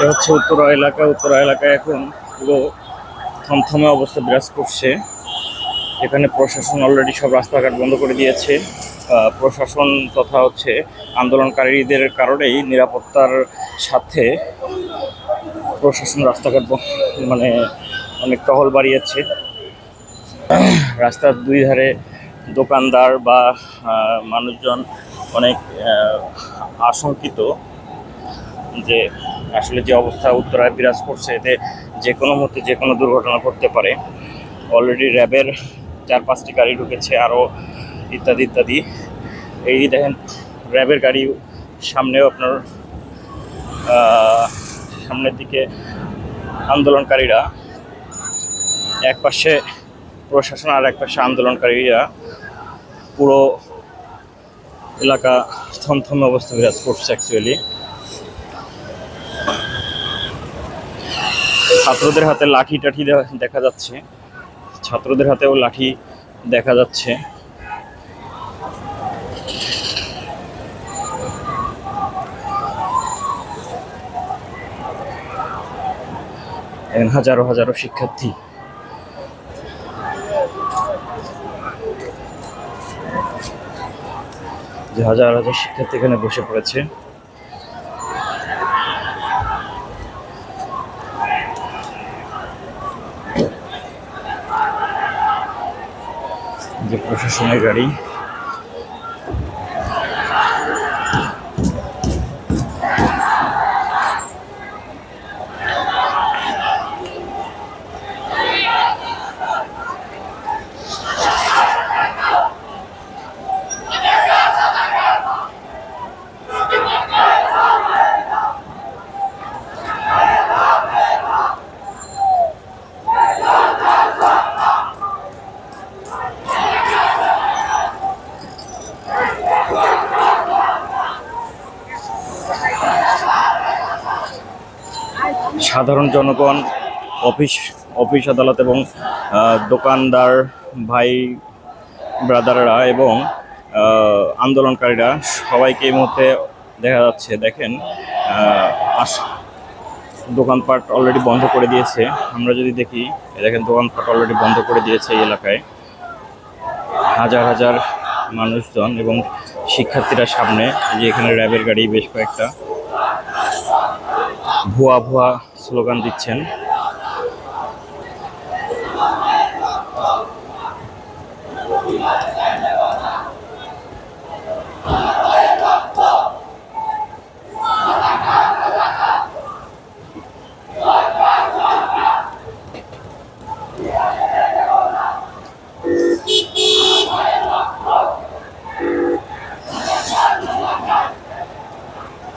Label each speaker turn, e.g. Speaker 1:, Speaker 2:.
Speaker 1: এটা হচ্ছে উত্তরা এলাকা, উত্তরা এলাকায় এখন পুরো থমথমে অবস্থা বিরাজ করছে। এখানে প্রশাসন অলরেডি সব রাস্তাঘাট বন্ধ করে দিয়েছে। প্রশাসন তথা হচ্ছে আন্দোলনকারীদের কারণেই নিরাপত্তার সাথে প্রশাসন রাস্তাঘাট মানে অনেক টহল বাড়িয়েছে। রাস্তার দুই ধারে দোকানদার বা মানুষজন অনেক আশঙ্কিত যে আসলে যে অবস্থা উত্তরায় বিরাজ করছে এতে যে কোনো মুহূর্তে যে কোনো দুর্ঘটনা ঘটতে পারে। অলরেডি র্যাবের চার পাঁচটি গাড়ি ঢুকেছে আরও ইত্যাদি ইত্যাদি। এই দেখেন র্যাবের গাড়ি সামনেও আপনার সামনের দিকে আন্দোলনকারীরা, এক পাশে প্রশাসন আর এক পাশে আন্দোলনকারীরা পুরো এলাকা থমথমে অবস্থা বিরাজ করছে অ্যাকচুয়ালি ছাত্রদের হাতে লাঠি টাঠি দেখা যাচ্ছে। ছাত্রদের হাতেও লাঠি দেখা যাচ্ছে। হাজারো হাজারো শিক্ষার্থী। যে হাজার হাজার শিক্ষার্থী এখানে বসে পড়েছে। যে প্রশাসনের গাড়ি। সাধারণ জনগণ, অফিস অফিস আদালত এবং দোকানদার ভাই, ব্রাদাররা এবং আন্দোলনকারীরা সবাইকে এই মুহূর্তে দেখা যাচ্ছে। দেখেন দোকানপাট অলরেডি বন্ধ করে দিয়েছে। আমরা যদি দেখি দেখেন দোকানপাট অলরেডি বন্ধ করে দিয়েছে এই এলাকায়। হাজার হাজার মানুষজন এবং শিক্ষার্থীরা সামনে যে এখানে র্যাবের গাড়ি, বেশ কয়েকটা। ভুয়া ভুয়া স্লোগান দিচ্ছেন।